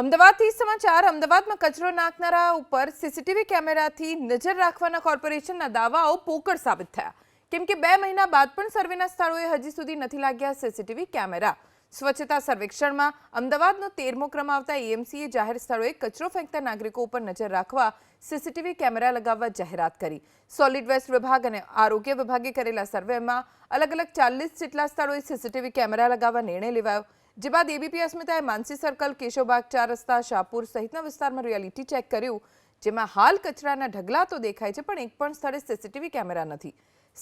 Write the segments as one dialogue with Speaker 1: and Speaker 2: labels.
Speaker 1: અમદાવાદથી સમાચાર. અમદાવાદમાં કચરો નાખનારા ઉપર સીસીટીવી કેમેરાથી નજર રાખવાના કોર્પોરેશનના દાવાઓ પોકળ સાબિત થયા. કેમ કે બે મહિના બાદ પણ સર્વેના સ્થળોએ હજી સુધી નથી લાગ્યા સીસીટીવી કેમેરા. સ્વચ્છતા સર્વેક્ષણમાં અમદાવાદનો તેરમો ક્રમ આવતા એએમસીએ જાહેર સ્થળોએ કચરો ફેંકતા નાગરિકો ઉપર નજર રાખવા સીસીટીવી કેમેરા લગાવવા જાહેરાત કરી. સોલિડ વેસ્ટ વિભાગ અને આરોગ્ય વિભાગે કરેલા સર્વેમાં અલગ અલગ ચાલીસ જેટલા સ્થળોએ સીસીટીવી કેમેરા લગાવવા નિર્ણય લેવાયો. જે બાદ એબીપી અસ્મિતાએ માનસી સર્કલ કેશોબાગ ચાર રસ્તા, શાહપુર સહિતના વિસ્તારમાં રિયાલિટી ચેક કર્યું. જેમાં હાલ કચરાના ઢગલા તો દેખાય છે, પણ એક પણ સ્થળે સીસીટીવી કેમેરા નથી.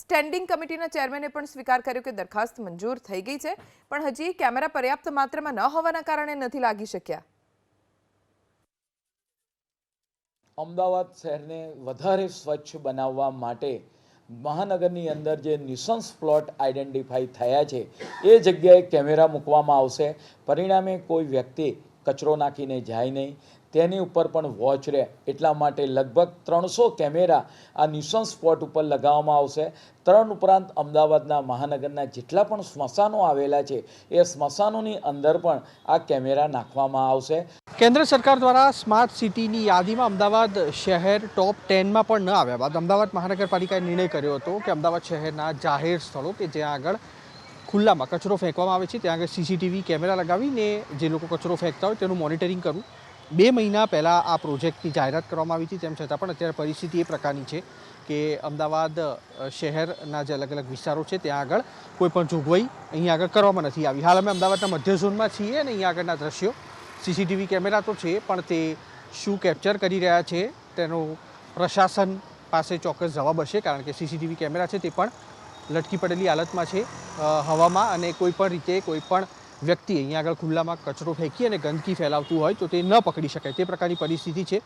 Speaker 1: સ્ટેન્ડિંગ કમિટીના ચેરમેને પણ સ્વીકાર કર્યો કે દરખાસ્ત મંજૂર થઈ ગઈ છે, પણ હજી કેમેરા પર્યાપ્ત માત્રામાં ન હોવાના કારણે નથી લાગી શક્યા.
Speaker 2: અમદાવાદ શહેરને વધારે સ્વચ્છ બનાવવા માટે મહાનગરની અંદર જે નિસંસ પ્લોટ આઈડેન્ટિફાઈ થયા છે, એ જગ્યાએ કેમેરા મૂકવામાં આવશે. પરિણામે કોઈ વ્યક્તિ કચરો નાખીને જાય નહીં. તેની ઉપર પણ વોચ રહે. એટલા માટે લગભગ ત્રણસો કેમેરા આ ન્યુસન્સ સ્પોટ ઉપર લગાવવામાં આવશે. ત્રણ ઉપરાંત અમદાવાદના મહાનગરના જેટલા પણ સ્મશાનો આવેલા છે, એ સ્મશાનોની અંદર પણ આ કેમેરા નાખવામાં આવશે.
Speaker 3: કેન્દ્ર સરકાર દ્વારા સ્માર્ટ સિટીની યાદીમાં અમદાવાદ શહેર ટોપ ટેનમાં પણ ન આવ્યા બાદ અમદાવાદ મહાનગરપાલિકાએ નિર્ણય કર્યો હતો કે અમદાવાદ શહેરના જાહેર સ્થળો કે જ્યાં આગળ ખુલ્લામાં કચરો ફેંકવામાં આવે છે. ત્યાં આગળ સીસીટીવી કેમેરા લગાવીને જે લોકો કચરો ફેંકતા હોય તેનું મોનિટરિંગ કરવું. બે મહિના પહેલાં આ પ્રોજેક્ટની જાહેરાત કરવામાં આવી હતી. તેમ છતાં પણ અત્યારે પરિસ્થિતિ એ પ્રકારની છે કે અમદાવાદ શહેરના જે અલગ અલગ વિસ્તારો છે, ત્યાં આગળ કોઈ પણ જોગવાઈ અહીંયા આગળ કરવામાં નથી આવી. હાલ અમે અમદાવાદના મધ્ય ઝોનમાં છીએ અને અહીંયા આગળના દ્રશ્યો સીસીટીવી કેમેરા તો છે, પણ તે શું કેપ્ચર કરી રહ્યા છે તેનો પ્રશાસન પાસે ચોક્કસ જવાબ હશે, કારણ કે સીસીટીવી કેમેરા છે તે પણ લટકી પડેલી હાલતમાં છે હવામાં અને કોઈ પણ રીતે કોઈ પણ વ્યક્તિ અહીંયા આગળ ખુલ્લામાં કચરો ફેંકી અને ગંદકી ફેલાવતું હોય તો તે ન પકડી શકાય. તે પ્રકારની પરિસ્થિતિ છે.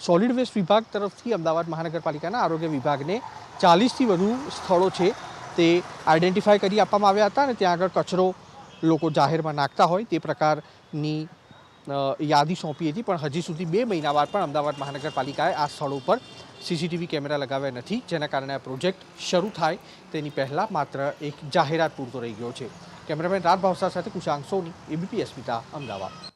Speaker 3: સોલિડ વેસ્ટ વિભાગ તરફથી અમદાવાદ મહાનગરપાલિકાના આરોગ્ય વિભાગને ચાલીસથી વધુ સ્થળો છે તે આઇડેન્ટિફાય કરી આપવામાં આવ્યા હતા અને ત્યાં આગળ કચરો લોકો જાહેરમાં નાખતા હોય તે પ્રકારની યાદી સોંપી હતી, પણ હજી સુધી બે મહિના બાદ પણ અમદાવાદ મહાનગરપાલિકાએ આ સ્થળો પર સીસીટીવી કેમેરા લગાવ્યા નથી, જેના કારણે આ પ્રોજેક્ટ શરૂ થાય. તેની પહેલાં માત્ર એક જાહેરાત પૂરતો રહી ગયો છે. કેમેરામેન રાત ભાવસા સાથે કુશાંક સોની, એબીપી અસ્મિતા, અમદાવાદ.